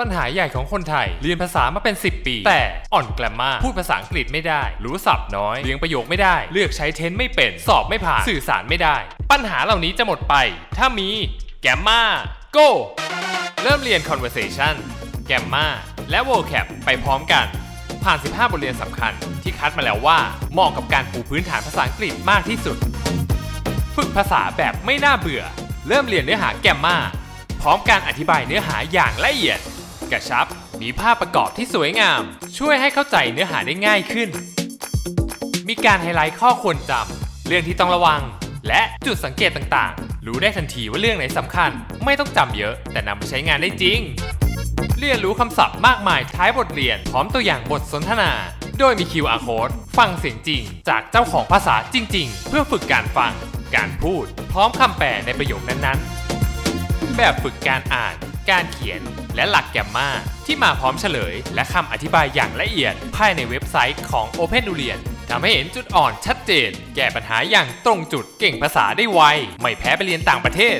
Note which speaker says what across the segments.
Speaker 1: ปัญหาใหญ่ของคนไทย เรียนภาษามาเป็น 10 ปี แต่อ่อนแกรมมาพูดภาษาอังกฤษไม่ได้ รู้ศัพท์น้อยเรียงประโยคไม่ได้ เลือกใช้เทนไม่เป็น สอบไม่ผ่านสื่อสารไม่ได้ ปัญหาเหล่านี้จะหมดไป ถ้ามีแกมมา go เริ่มเรียน conversation แกมมาและ vocab ไปพร้อมกัน ผ่าน 15 บทเรียนสำคัญ ที่คัดมาแล้วว่าเหมาะกับการปูพื้นฐานภาษาอังกฤษมากที่สุด ฝึกภาษาแบบไม่น่าเบื่อ เริ่มเรียนเนื้อหาแกมมาพร้อมการอธิบายเนื้อหาอย่างละเอียด กระชับ มีภาพประกอบที่สวยงาม ช่วยให้เข้าใจเนื้อหาได้ง่ายขึ้น มีการไฮไลท์ข้อควรจำเรื่องที่ต้องระวัง และจุดสังเกตต่างๆ รู้ได้ทันทีว่าเรื่องไหนสำคัญ ไม่ต้องจำเยอะ แต่นำไปใช้งานได้จริง เรียนรู้คำศัพท์มากมายท้ายบทเรียนพร้อมตัวอย่างบทสนทนา โดยมี QR code ฟังเสียงจริง จากเจ้าของภาษาจริง ๆ เพื่อฝึกการฟัง การพูด พร้อมคำแปลในประโยคนั้นๆ แบบฝึกการอ่านการเขียน และหลักแกมมาที่มาพร้อมเฉลย และคำอธิบายอย่างละเอียด ภายในเว็บไซต์ของ Open d u r i a n ทำให้เห็นจุดอ่อนชัดเจน แก้ปัญหาอย่างตรงจุดเก่งภาษาได้ไว ไม่แพ้ไปเรียนต่างประเทศ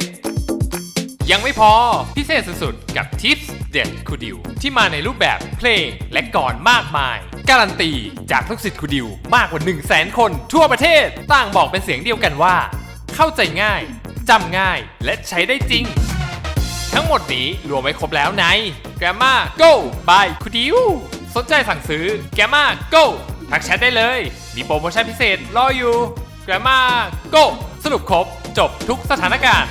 Speaker 1: ยังไม่พอพิเศษสุดๆ กับทิปส์เด็ดคูดิว ที่มาในรูปแบบเพลงและก่อนมากมาย การันตีจากลูกศิษย์คูดิว มากกว่า 1 0 0 0 0แสนคน ทั่วประเทศต่างบอกเป็นเสียงเดียวกันว่า เข้าใจง่ายจำง่ายและใช้ได้จริง ทั้งหมดนี้รวมไว้ครบแล้วใน Gamma Go by คูดิวสนใจสั่งซื้อ Gamma Go ทักแชทได้เลย มีโปรโมชั่นพิเศษรออยู่ Gamma Go สรุปครบจบทุกสถานการณ์